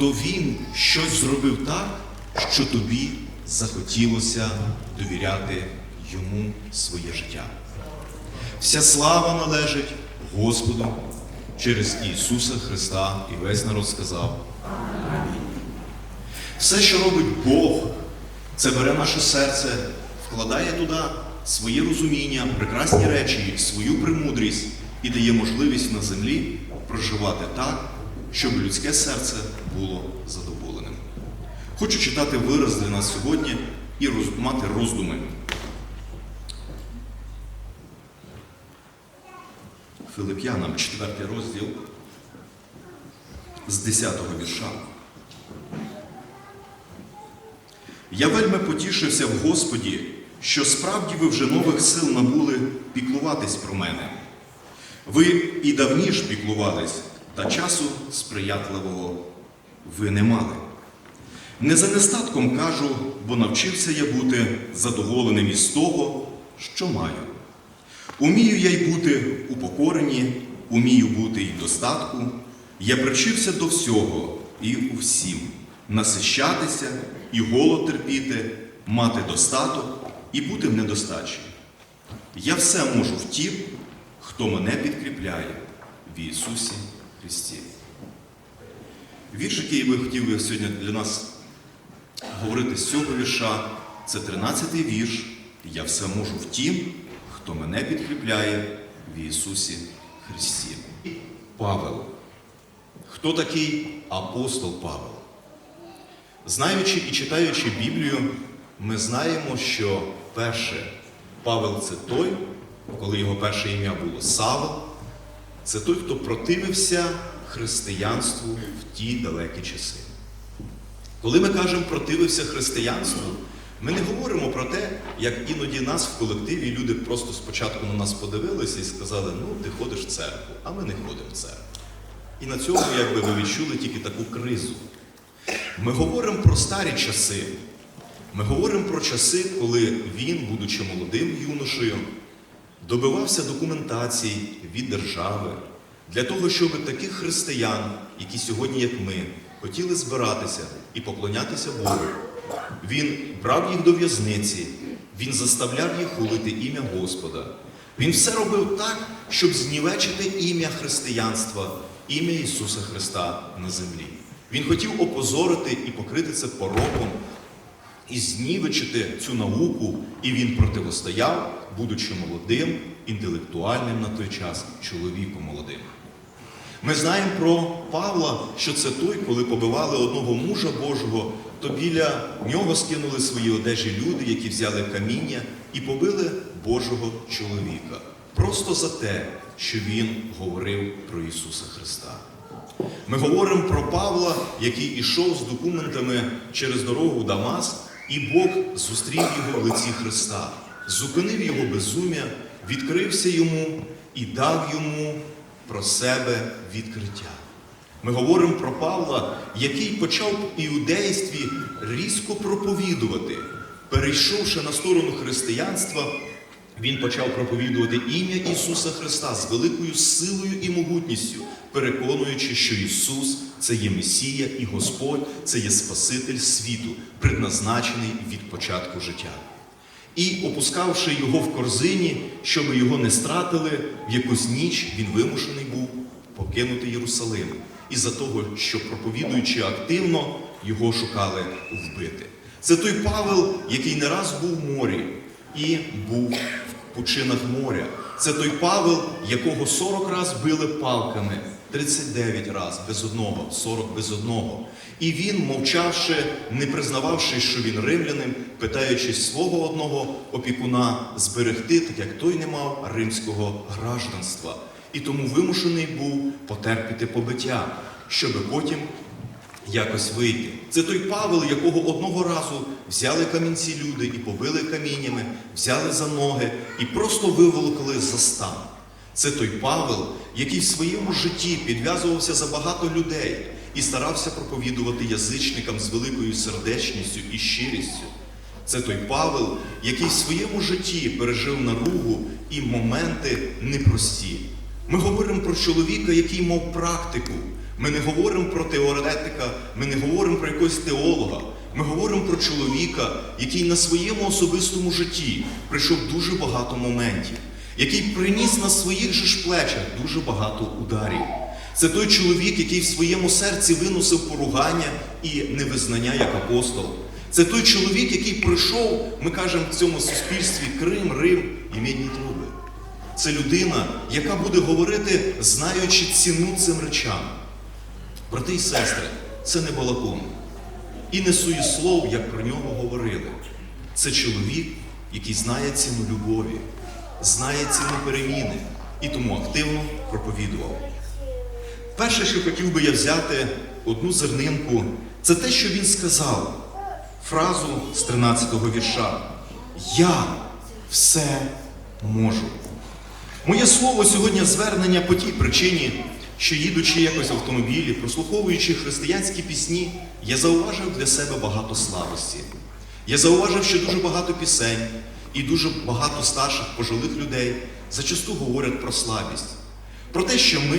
то Він щось зробив так, що тобі захотілося довіряти йому своє життя. Вся слава належить Господу через Ісуса Христа, і весь народ сказав. Амінь. Все, що робить Бог, це бере наше серце, вкладає туди своє розуміння, прекрасні речі, свою премудрість і дає можливість на землі проживати так, щоб людське серце було задоволеним. Хочу читати вираз для нас сьогодні і роз- мати роздуми. Филип'янам, 4 розділ з 10-го вірша. Я вельми потішився в Господі, що справді ви вже нових сил набули піклуватись про мене. Ви і давніш піклувались, та часу сприятливого ви не мали. Не за нестатком кажу, бо навчився я бути задоволеним із того, що маю. Умію я й бути упокорені, умію бути й в достатку. Я привчився до всього і у всім, насищатися і голод терпіти, мати достаток і бути в недостачі. Я все можу в тім, хто мене підкріпляє в Ісусі Христі. Вірш, який би хотів би сьогодні для нас говорити з цього вірша, це 13-й вірш. Я все можу в тім, хто мене підкріпляє в Ісусі Христі. Павел. Хто такий апостол Павел? Знаючи і читаючи Біблію, ми знаємо, що перше Павел це той, коли його перше ім'я було Савел, це той, хто противився християнству в ті далекі часи. Коли ми кажемо противився християнству, ми не говоримо про те, як іноді нас в колективі люди просто спочатку на нас подивилися і сказали, ну ти ходиш в церкву, а ми не ходимо в церкву. І на цьому, якби ви відчули тільки таку кризу. Ми говоримо про старі часи. Ми говоримо про часи, коли він, будучи молодим юношею, добивався документації від держави для того, щоб таких християн, які сьогодні, як ми, хотіли збиратися і поклонятися Богу. Він брав їх до в'язниці, він заставляв їх хулити ім'я Господа. Він все робив так, щоб знівечити ім'я християнства, ім'я Ісуса Христа на землі. Він хотів опозорити і покрити це пороком, і знівечити цю науку, і він противостояв, будучи молодим, інтелектуальним на той час чоловіком молодим. Ми знаємо про Павла, що це той, коли побивали одного мужа Божого, то біля нього скинули свої одежі люди, які взяли каміння і побили Божого чоловіка. Просто за те, що він говорив про Ісуса Христа. Ми говоримо про Павла, який ішов з документами через дорогу в Дамаск, і Бог зустрів його в лиці Христа, зупинив його безум'я, відкрився йому і дав йому про себе відкриття. Ми говоримо про Павла, який почав в іудействі різко проповідувати, перейшовши на сторону християнства, він почав проповідувати ім'я Ісуса Христа з великою силою і могутністю, переконуючи, що Ісус це є Месія і Господь, це є Спаситель світу, предназначений від початку життя. І, опускавши його в корзині, щоб його не стратили, в якусь ніч він вимушений був покинути Єрусалим. Із-за того, що проповідуючи активно, його шукали вбити. Це той Павел, який не раз був в морі і був в пучинах моря. Це той Павел, якого 40 раз били палками, 39 раз без одного, 40 без одного. І він, мовчавши, не признававши, що він римлянин, питаючись свого одного опікуна зберегти, так як той не мав римського гражданства. І тому вимушений був потерпіти побиття, щоб потім якось вийти. Це той Павел, якого одного разу взяли камінці люди і побили каміннями, взяли за ноги і просто виволокли за стан. Це той Павел, який в своєму житті підв'язувався за багато людей і старався проповідувати язичникам з великою сердечністю і щирістю. Це той Павел, який в своєму житті пережив наругу і моменти непрості. Ми говоримо про чоловіка, який мав практику. Ми не говоримо про теоретика, ми не говоримо про якогось теолога. Ми говоримо про чоловіка, який на своєму особистому житті прийшов дуже багато моментів, який приніс на своїх же ж плечах дуже багато ударів. Це той чоловік, який в своєму серці виносив поругання і невизнання як апостол. Це той чоловік, який пройшов, ми кажемо в цьому суспільстві Крим, Рим і мідні труби. Це людина, яка буде говорити, знаючи ціну цим речам. Брати і сестри, це не балакон. І не суєслов, як про нього говорили. Це чоловік, який знає ціну любові, знає ціну переміни і тому активно проповідував. Перше, що хотів би я взяти одну зернинку, це те, що він сказав, фразу з 13-го вірша. Я все можу. Моє слово сьогодні звернення по тій причині, що їдучи якось в автомобілі, прослуховуючи християнські пісні, я зауважив для себе багато слабості. Я зауважив, що дуже багато пісень і дуже багато старших пожилих людей зачасту говорять про слабість, про те, що ми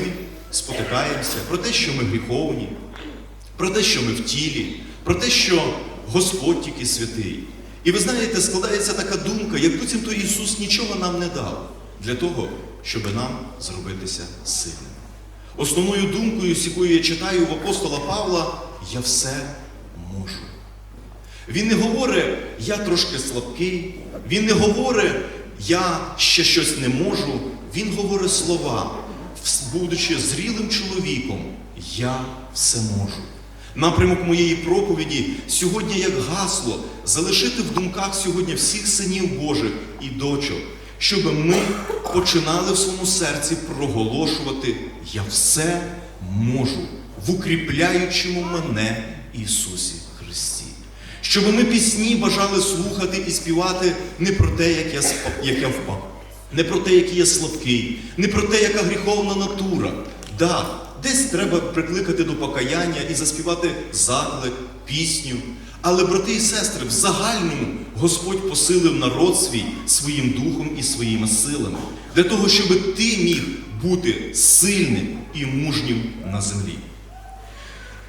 спотикаємося, про те, що ми гріховні, про те, що ми в тілі, про те, що Господь тільки святий. І ви знаєте, складається така думка, як буцімто Ісус нічого нам не дав для того, щоб нам зробитися сильними. Основною думкою, з якою я читаю в апостола Павла, я все можу. Він не говорить, я трошки слабкий, він не говорить, я ще щось не можу. Він говорить слова, будучи зрілим чоловіком, я все можу. Напрямок моєї проповіді сьогодні як гасло залишити в думках сьогодні всіх синів Божих і дочок, щоб ми починали в своєму серці проголошувати Я все можу в укріпляючому мене Ісусі Христі. Щоб ми пісні бажали слухати і співати не про те, як я, як я впав, не про те, який я слабкий, не про те, яка гріховна натура. Да, десь треба прикликати до покаяння і заспівати заклик, пісню. Але, брати і сестри, в загальному Господь посилив народ свій своїм духом і своїми силами, для того, щоб ти міг бути сильним і мужнім на землі.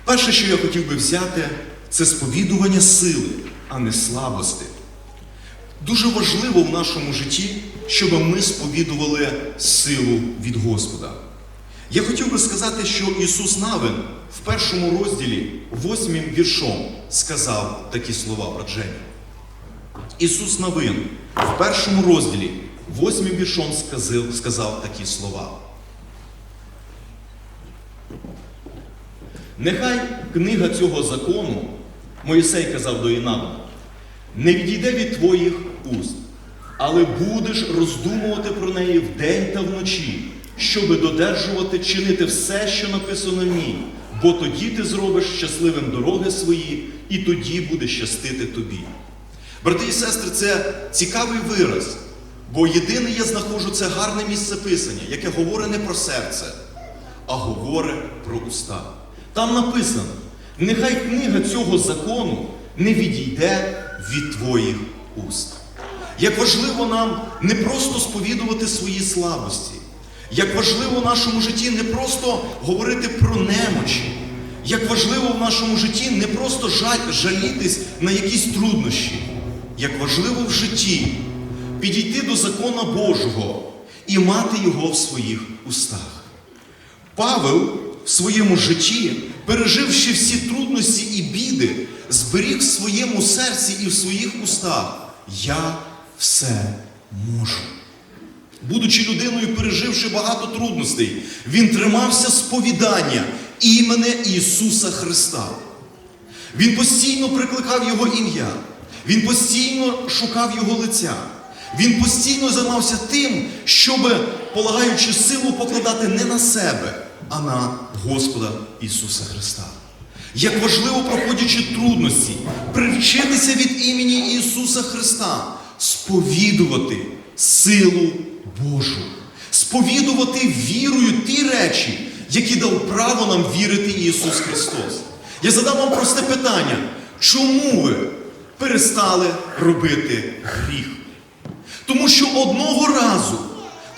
Перше, що я хотів би взяти, це сповідування сили, а не слабости. Дуже важливо в нашому житті, щоб ми сповідували силу від Господа. Я хотів би сказати, що Ісус Навин в першому розділі, восьмим віршом, сказав такі слова брадження. Ісус Навин в першому розділі, восьмим віршом сказав, сказав такі слова. Нехай книга цього закону, Моїсей казав до Інана, не відійде від твоїх уст, але будеш роздумувати про неї вдень та вночі, щоби додержувати, чинити все, що написано в ній, бо тоді ти зробиш щасливим дороги свої, і тоді буде щастити тобі. Брати і сестри, це цікавий вираз, бо єдине я знаходжу це гарне місце писання, яке говорить не про серце, а говорить про уста. Там написано: нехай книга цього закону не відійде від твоїх уст. Як важливо нам не просто сповідувати свої слабості, як важливо в нашому житті не просто говорити про немочі, як важливо в нашому житті не просто жалітись на якісь труднощі, як важливо в житті підійти до закона Божого і мати його в своїх устах. Павел в своєму житті, переживши всі трудності і біди, зберіг в своєму серці і в своїх устах Я все можу. Будучи людиною, переживши багато трудностей, він тримався сповідання імени Ісуса Христа. Він постійно прикликав Його ім'я, він постійно шукав Його лиця. Він постійно займався тим, щоб, полагаючи силу, покладати не на себе, а на Господа Ісуса Христа. Як важливо, проходячи трудності, привчитися від імені Ісуса Христа, сповідувати силу Божу, сповідувати вірою ті речі, які дав право нам вірити Ісус Христос. Я задам вам просте питання: чому ви перестали робити гріх? Тому що одного разу,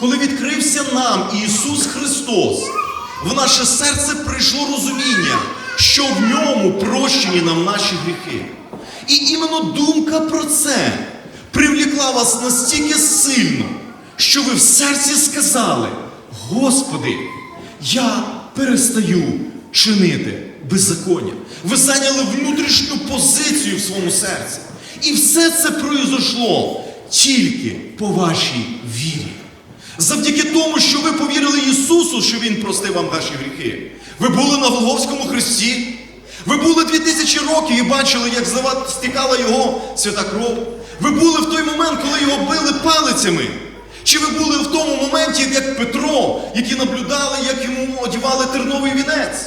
коли відкрився нам Ісус Христос, в наше серце прийшло розуміння, що в ньому прощені нам наші гріхи. І іменно думка про це привлекла вас настільки сильно, що ви в серці сказали: Господи, я перестаю чинити беззаконня. Ви зайняли внутрішню позицію в своєму серці. І все це произошло тільки по вашій вірі. Завдяки тому, що ви повірили Ісусу, що Він простив вам ваші гріхи. Ви були на Голговському хресті. Ви були 2000 років і бачили, як злива- стікала його свята кров. Ви були в той момент, коли його били палицями. Чи ви були в тому моменті, як Петро, які наблюдали, як йому одягали терновий вінець?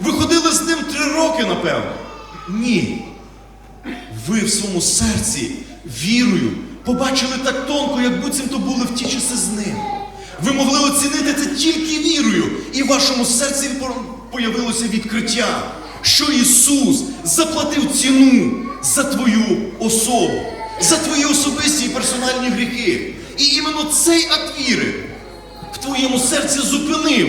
Ви ходили з ним три роки, напевно? Ні. Ви в своєму серці вірою побачили так тонко, як буцімто були в ті часи з ним. Ви могли оцінити це тільки вірою, і в вашому серці по- появилося відкриття, що Ісус заплатив ціну за твою особу, за твої особисті і персональні гріхи. І іменно цей акт віри в твоєму серці зупинив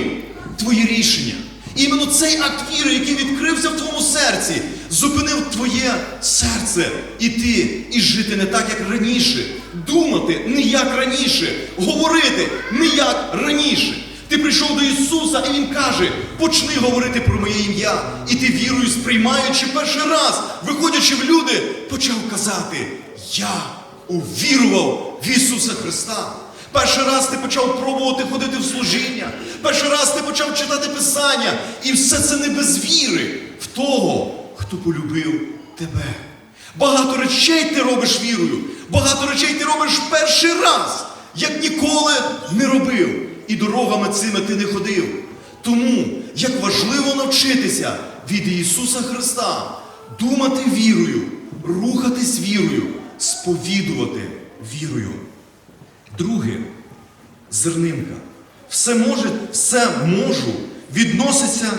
твої рішення. Іменно цей акт віри, який відкрився в твоєму серці, зупинив твоє серце іти і жити не так, як раніше, думати не як раніше, говорити не як раніше. Ти прийшов до Ісуса, і Він каже: почни говорити про моє ім'я. І ти вірою сприймаючи перший раз, виходячи в люди, почав казати: Я увірував в Ісуса Христа. Перший раз ти почав пробувати ходити в служіння. Перший раз ти почав читати Писання. І все це не без віри в того, хто полюбив тебе. Багато речей ти робиш вірою. Багато речей ти робиш перший раз, як ніколи не робив. І дорогами цими ти не ходив. Тому як важливо навчитися від Ісуса Христа думати вірою, рухатись вірою, сповідувати вірою. Друге, зернинка. Все може, все можу відноситься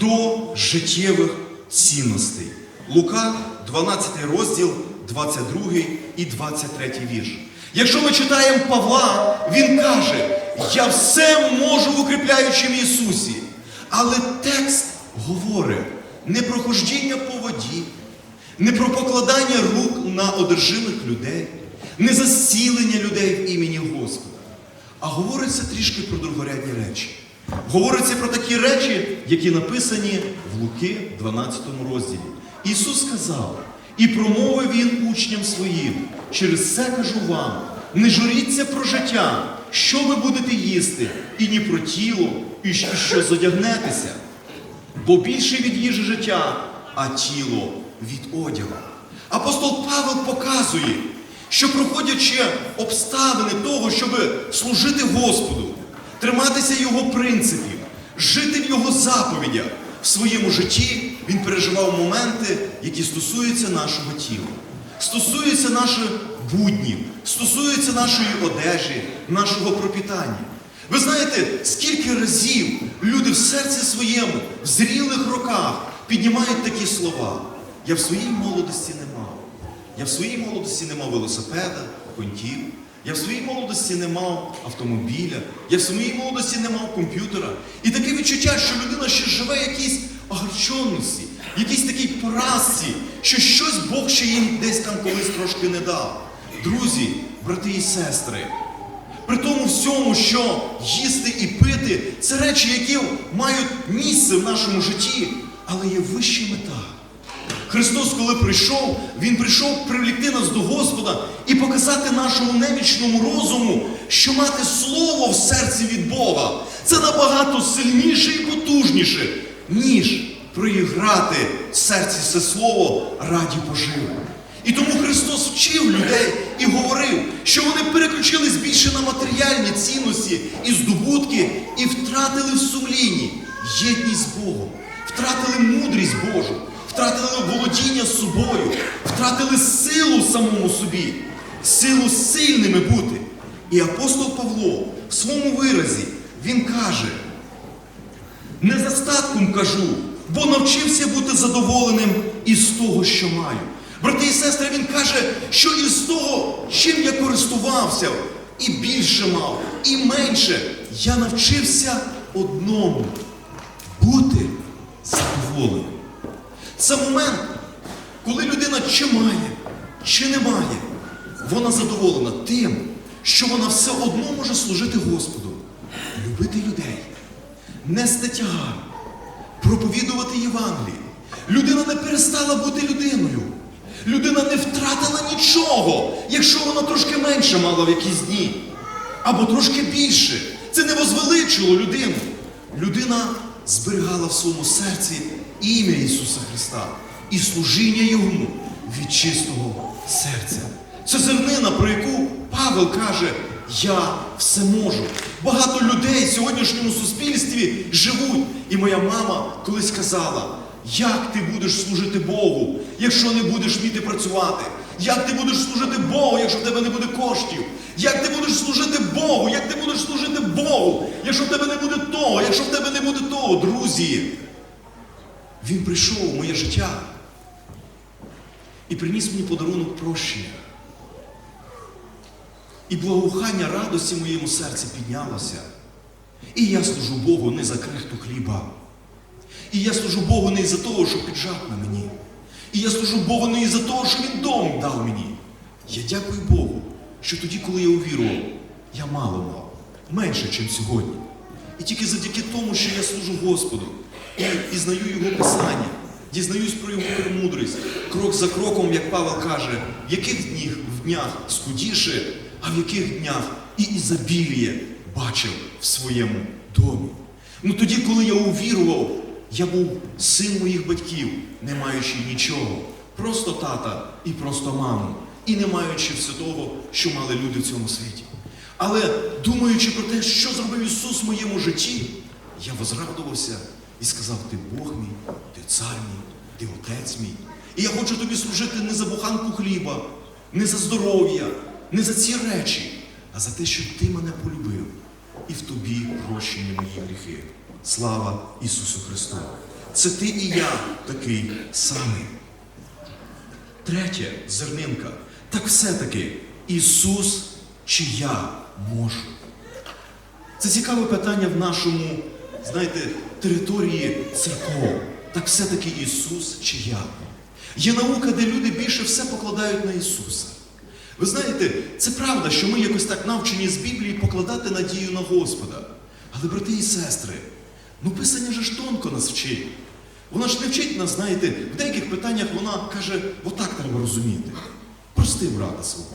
до життєвих цінностей. Лука, 12 розділ, 22 і 23 вірш. Якщо ми читаємо Павла, він каже: Я все можу в укріпляючому Ісусі. Але текст говорить не про хождіння по воді, не про покладання рук на одержимих людей, не за людей в імені Господа. А говориться трішки про другорядні речі. Говориться про такі речі, які написані в Луки 12 розділі. Ісус сказав, і промовив Він учням своїм, через це кажу вам, не журіться про життя, що ви будете їсти, і ні про тіло, і що задягнетеся. Бо більше від їжі життя, а тіло від одягу. Апостол Павел показує, що проходячи обставини того, щоб служити Господу, триматися Його принципів, жити в Його заповідях в своєму житті, він переживав моменти, які стосуються нашого тіла, стосуються наших буднів, стосуються нашої одежі, нашого пропітання. Ви знаєте, скільки разів люди в серці своєму, в зрілих роках піднімають такі слова. Я в своїй молодості не мав. Я в своїй молодості не мав велосипеда, коньків. Я в своїй молодості не мав автомобіля, я в своїй молодості не мав комп'ютера. І таке відчуття, що людина ще живе в якійсь огорченості, якійсь такій поразці, що щось Бог ще їм десь там колись трошки не дав. Друзі, брати і сестри, при тому всьому, що їсти і пити це речі, які мають місце в нашому житті, але є вища мета. Христос, коли прийшов, Він прийшов привлекти нас до Господа і показати нашому немічному розуму, що мати слово в серці від Бога це набагато сильніше і потужніше, ніж проіграти в серці це слово раді поживи. І тому Христос вчив людей і говорив, що вони переключились більше на матеріальні цінності і здобутки, і втратили в сумлінні єдність з Богом, втратили мудрість Божу, втратили володіння собою, втратили силу самому собі, силу сильними бути. І апостол Павло в своєму виразі він каже: не за статком кажу, бо навчився бути задоволеним із того, що маю. Брати і сестри, він каже, що із того, чим я користувався, і більше мав, і менше, я навчився одному бути задоволеним. Це момент, коли людина чи має, чи не має, вона задоволена тим, що вона все одно може служити Господу, любити людей, нести тягар, проповідувати Євангеліє. Людина не перестала бути людиною. Людина не втратила нічого, якщо вона трошки менше мала в якісь дні, або трошки більше. Це не возвеличило людину. Людина зберігала в своєму серці ім'я Ісуса Христа і служіння Йому від чистого серця. Це зернина, про яку Павел каже, я все можу. Багато людей в сьогоднішньому суспільстві живуть. І моя мама колись казала, як ти будеш служити Богу, якщо не будеш вміти працювати? Як ти будеш служити Богу, якщо в тебе не буде коштів? Як ти будеш служити Богу? Як ти будеш служити Богу, якщо в тебе не буде того, якщо в тебе не буде того, друзі? Він прийшов у моє життя і приніс мені подарунок прощення. І благоухання радості в моєму серці піднялося. І я служу Богу не за крихту хліба. І я служу Богу не із-за того, що піджак на мені. І я служу Богу не із-за того, що Він дом дав мені. Я дякую Богу, що тоді, коли я увірував, я мало мав, менше, ніж сьогодні. І тільки завдяки тому, що я служу Господу і пізнаю Його Писання, дізнаюсь про Його премудрість, крок за кроком, як Павел каже, в яких днях, в днях скудіше, а в яких днях і ізобіліє бачив в своєму домі. Ну тоді, коли я увірував, я був син моїх батьків, не маючи нічого, просто тата і просто маму, і не маючи все того, що мали люди в цьому світі. Але думаючи про те, що зробив Ісус в моєму житті, я возрадувався і сказав: Ти Бог мій, ти цар мій, ти отець мій. І я хочу тобі служити не за буханку хліба, не за здоров'я, не за ці речі, а за те, що ти мене полюбив, і в тобі прощені мої гріхи. Слава Ісусу Христу! Це ти і я такий самий. Третє зернинка. Так все-таки Ісус чи я можу? Це цікаве питання в нашому, знаєте, території церков. Так все-таки Ісус чи я? Є наука, де люди більше все покладають на Ісуса. Ви знаєте, це правда, що ми якось так навчені з Біблії покладати надію на Господа. Але, брати і сестри, ну Писання же ж тонко нас вчить. Вона ж не вчить нас, знаєте, в деяких питаннях вона каже, отак треба розуміти. Прости брата свого.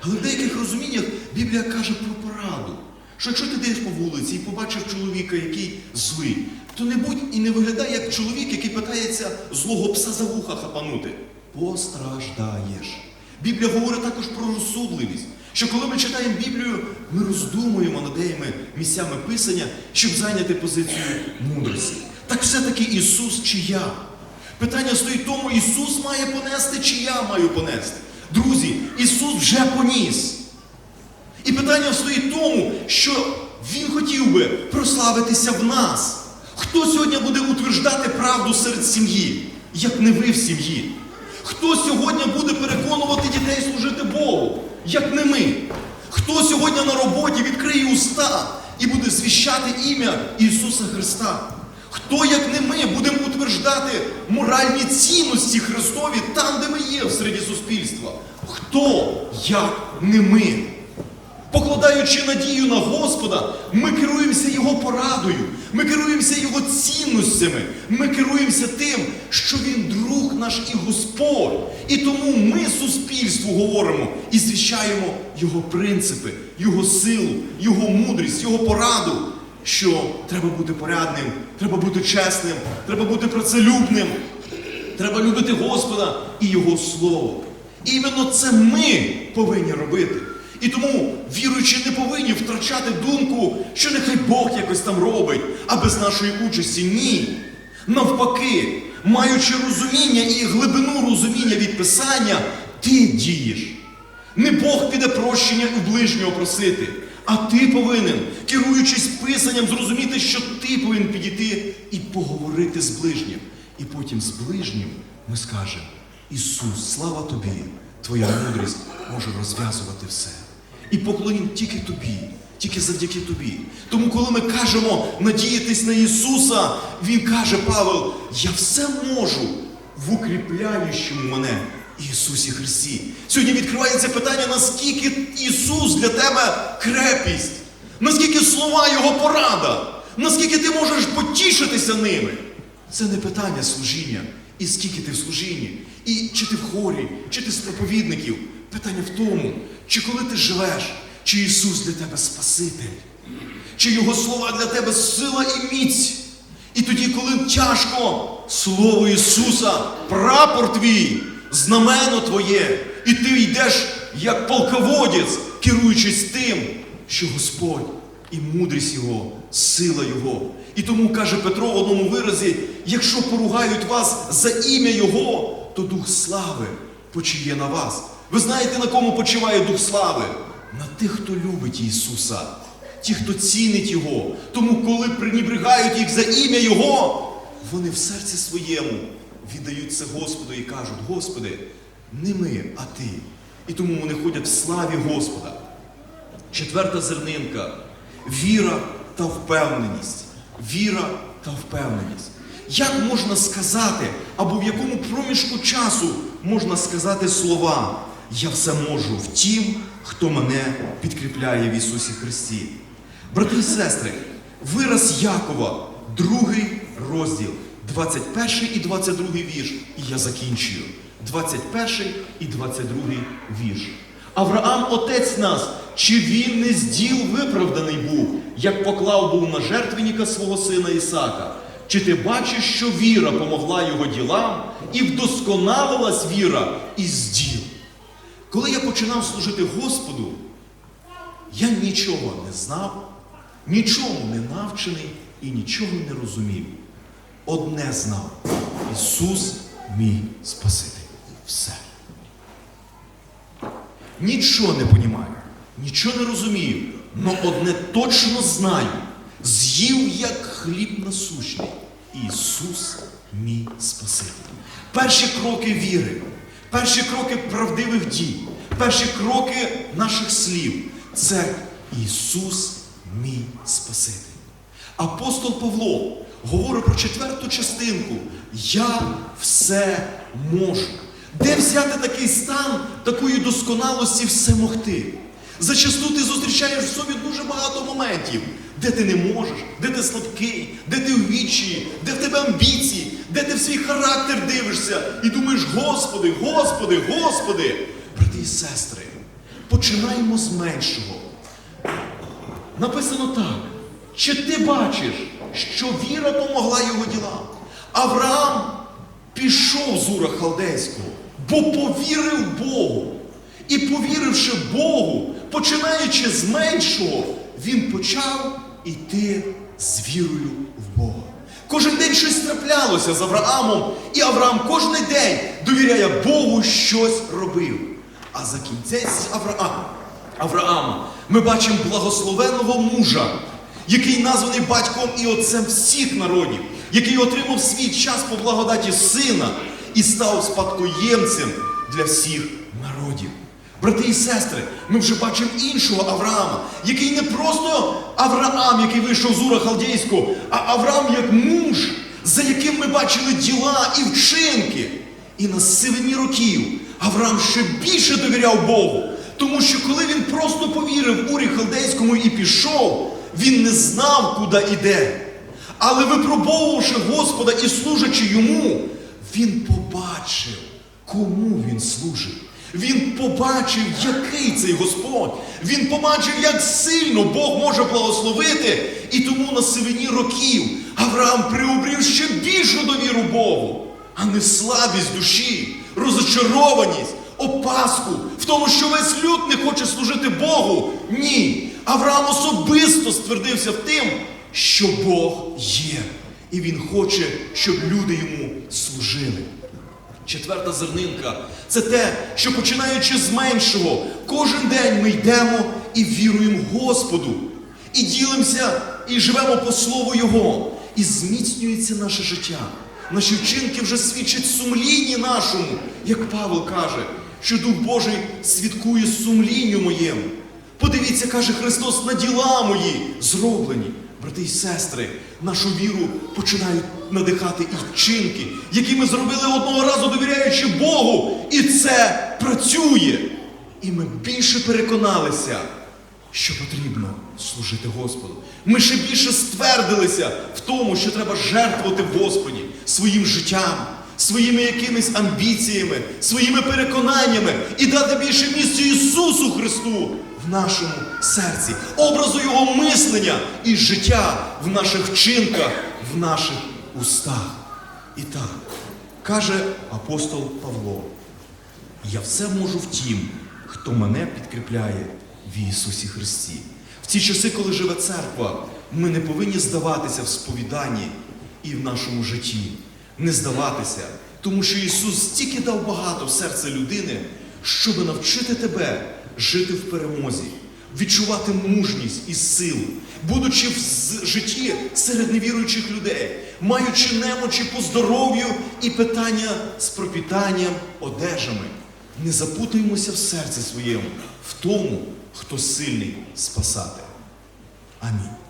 Але в деяких розуміннях Біблія каже про пораду. Що якщо ти йдеш по вулиці і побачив чоловіка, який злий, то не будь і не виглядай як чоловік, який питається злого пса за вуха хапанути. Постраждаєш. Біблія говорить також про розсудливість. Що коли ми читаємо Біблію, ми роздумуємо над деякими місцями Писання, щоб зайняти позицію мудрості. Так все-таки Ісус чи я? Питання стоїть тому, Ісус має понести, чи я маю понести. Друзі, Ісус вже поніс. І питання стоїть тому, що Він хотів би прославитися в нас. Хто сьогодні буде утверждати правду серед сім'ї, як не ви в сім'ї? Хто сьогодні буде переконувати дітей служити Богу, як не ми? Хто сьогодні на роботі відкриє уста і буде звіщати ім'я Ісуса Христа? Хто, як не ми, будемо утверждати моральні цінності Христові там, де ми є в середі суспільства? Хто, як не ми? Покладаючи надію на Господа, ми керуємося Його порадою, ми керуємося Його цінностями, ми керуємося тим, що Він друг наш і Господь. І тому ми суспільству говоримо і звіщаємо Його принципи, Його силу, Його мудрість, Його пораду, що треба бути порядним, треба бути чесним, треба бути працелюбним, треба любити Господа і Його Слово. І іменно це ми повинні робити. І тому віруючі не повинні втрачати думку, що нехай Бог якось там робить, а без нашої участі ні. Навпаки, маючи розуміння і глибину розуміння від Писання, ти дієш. Не Бог піде прощення у ближнього просити, а ти повинен, керуючись писанням, зрозуміти, що ти повинен підійти і поговорити з ближнім. І потім з ближнім ми скажемо: Ісус, слава тобі! Твоя мудрість може розв'язувати все. І поклонім тільки тобі, тільки завдяки тобі. Тому, коли ми кажемо надіятись на Ісуса, Він каже, Павел, я все можу в укріпляючому мене Ісусі Христі. Сьогодні відкривається питання, наскільки Ісус для тебе крепість, наскільки слова Його порада, наскільки ти можеш потішитися ними. Це не питання служіння. І скільки ти в служінні, і чи ти в хорі, чи ти з проповідників. Питання в тому, чи коли ти живеш, чи Ісус для тебе Спаситель, чи Його слова для тебе сила і міць. І тоді, коли тяжко, Слово Ісуса, прапор твій, знамено твоє, і ти йдеш як полководець, керуючись тим, що Господь і мудрість Його, сила Його. І тому каже Петро в одному виразі: якщо поругають вас за ім'я Його, то Дух слави почиє на вас. Ви знаєте, на кому почиває Дух слави? На тих, хто любить Ісуса, ті, хто цінить Його. Тому, коли пренебрігають їх за ім'я Його, вони в серці своєму віддають це Господу і кажуть: Господи, не ми, а Ти. І тому вони ходять в славі Господа. Четверта зернинка віра та впевненість. Віра та впевненість. Як можна сказати, або в якому проміжку часу можна сказати слова Я все можу в тім, хто мене підкріпляє в Ісусі Христі. Брати і сестри, вираз Якова, другий розділ, 21 і 22 вірш. І я закінчую. 21 і 22 вірш. Авраам, отець нас, чи він не з діл виправданий був, як поклав був на жертвенника свого сина Ісака? Чи ти бачиш, що віра помогла його ділам і вдосконалилась віра із діл? Коли я починав служити Господу, я нічого не знав, нічому не навчений і нічого не розумів. Одне знав Ісус мій Спаситель. Все. Нічого не понімаю, нічого не розумію, але одне точно знаю. З'їв як хліб насущний. Ісус мій Спаситель. Перші кроки віри, перші кроки правдивих дій, перші кроки наших слів це Ісус мій Спаситель. Апостол Павло говорить про четверту частинку. Я все можу. Де взяти такий стан такої досконалості все могти? Зачасту ти зустрічаєш в собі дуже багато моментів, де ти не можеш, де ти слабкий, де ти в відчаї, де в тебе амбіції, де ти в свій характер дивишся і думаєш, Господи, Господи, Господи. Брати і сестри, починаємо з меншого. Написано так. Чи ти бачиш, що віра помогла його ділам? Авраам пішов з Ура Халдейського, бо повірив Богу. І повіривши Богу, починаючи з меншого, він почав іти з вірою в Бога. Кожен день щось траплялося з Авраамом, і Авраам кожен день довіряє Богу щось робив. А за кінцець Авраама, Авраама ми бачимо благословенного мужа, який названий батьком і отцем всіх народів, який отримав свій час по благодаті сина і став спадкоємцем для всіх. Брати і сестри, ми вже бачимо іншого Авраама, який не просто Авраам, який вийшов з Ура Халдейського, а Авраам як муж, за яким ми бачили діла і вчинки. І на сивині років Авраам ще більше довіряв Богу, тому що коли він просто повірив Урі Халдейському і пішов, він не знав, куди йде. Але випробовувавши Господа і служачи йому, він побачив, кому він служить. Він побачив, який цей Господь. Він побачив, як сильно Бог може благословити. І тому на сивині років Авраам приобрів ще більшу довіру Богу, а не слабість душі, розочарованість, опаску в тому, що весь люд не хоче служити Богу. Ні. Авраам особисто ствердився в тим, що Бог є. І він хоче, щоб люди йому служили. Четверта зернинка це те, що починаючи з меншого, кожен день ми йдемо і віруємо Господу, і ділимося, і живемо по слову Його, і зміцнюється наше життя. Наші вчинки вже свідчать сумлінні нашому, як Павел каже, що Дух Божий свідкує сумлінню моєму. Подивіться, каже Христос, на діла мої зроблені. Брати і сестри, нашу віру починають надихати і вчинки, які ми зробили одного разу, довіряючи Богу. І це працює. І ми більше переконалися, що потрібно служити Господу. Ми ще більше ствердилися в тому, що треба жертвувати Господі своїм життям, своїми якимись амбіціями, своїми переконаннями і дати більше місця Ісусу Христу нашому серці, образу Його мислення і життя в наших вчинках, в наших устах. І так, каже апостол Павло. Я все можу в тім, хто мене підкріпляє в Ісусі Христі. В ці часи, коли живе церква, ми не повинні здаватися в сповіданні і в нашому житті. Не здаватися, тому що Ісус стільки дав багато в серце людини, щоб навчити тебе жити в перемозі, відчувати мужність і силу, будучи в житті серед невіруючих людей, маючи немочі по здоров'ю і питання з пропітанням, одежами. Не запутаємося в серці своєму, в тому, хто сильний спасати. Амінь.